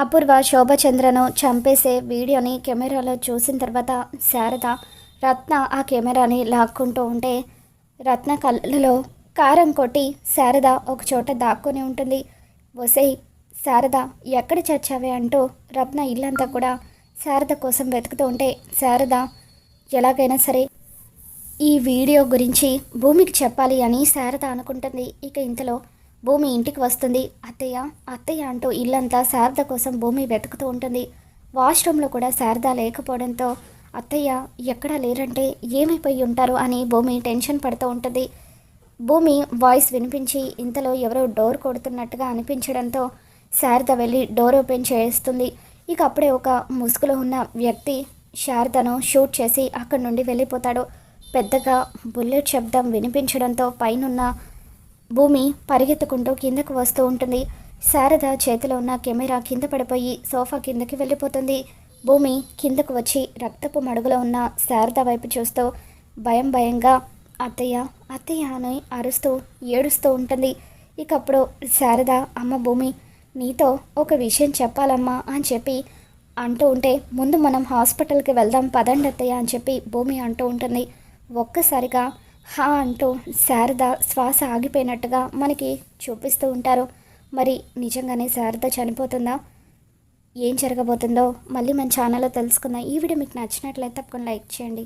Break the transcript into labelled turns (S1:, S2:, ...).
S1: అపూర్వ శోభచంద్రను చంపేసే వీడియోని కెమెరాలో చూసిన తర్వాత శారద రత్న ఆ కెమెరాని లాక్కుంటూ ఉంటే రత్న కళ్ళలో కారం కొట్టి శారద ఒక చోట దాక్కుని ఉంటుంది. వసై శారద ఎక్కడ చచ్చావే అంటూ రత్న ఇల్లంతా కూడా శారద కోసం వెతుకుతూ ఉంటే శారద ఎలాగైనా సరే ఈ వీడియో గురించి భూమికి చెప్పాలి అని శారద అనుకుంటుంది. ఇక ఇంతలో భూమి ఇంటికి వస్తుంది. అత్తయ్య అత్తయ్య అంటూ ఇల్లంతా శారద కోసం భూమి వెతుకుతూ ఉంటుంది. వాష్రూమ్లో కూడా శారద లేకపోవడంతో అత్తయ్య ఎక్కడా లేరంటే ఏమైపోయి ఉంటారు అని భూమి టెన్షన్ పడుతూ ఉంటుంది. భూమి వాయిస్ వినిపించి ఇంతలో ఎవరో డోర్ కొడుతున్నట్టుగా అనిపించడంతో శారద వెళ్ళి డోర్ ఓపెన్ చేస్తుంది. ఇక అప్పుడే ఒక ముసుగులో ఉన్న వ్యక్తి శారదను షూట్ చేసి అక్కడి నుండి వెళ్ళిపోతాడు. పెద్దగా బుల్లెట్ శబ్దం వినిపించడంతో పైనున్న భూమి పరిగెత్తుకుంటూ కిందకు వస్తూ ఉంటుంది. శారద చేతిలో ఉన్న కెమెరా కింద పడిపోయి సోఫా కిందకి వెళ్ళిపోతుంది. భూమి కిందకు వచ్చి రక్తపు మడుగులో ఉన్న శారద వైపు చూస్తూ భయం భయంగా అత్తయ్య అత్తయ్య అని అరుస్తూ ఏడుస్తూ ఉంటుంది. ఇకప్పుడు శారద అమ్మ భూమి నీతో ఒక విషయం చెప్పాలమ్మా అని చెప్పి అంటూ ఉంటే ముందు మనం హాస్పిటల్కి వెళ్దాం పదండి అత్తయ్య అని చెప్పి భూమి అంటూ ఉంటుంది. ఒక్కసారిగా హా అంటూ శారద శ్వాస ఆగిపోయినట్టుగా మనకి చూపిస్తూ ఉంటారు. మరి నిజంగానే శారద చనిపోతుందా? ఏం జరగబోతుందో మళ్ళీ మన ఛానల్లో తెలుసుకుందాం. ఈ వీడియో మీకు నచ్చినట్లయితే తప్పకుండా లైక్ చేయండి.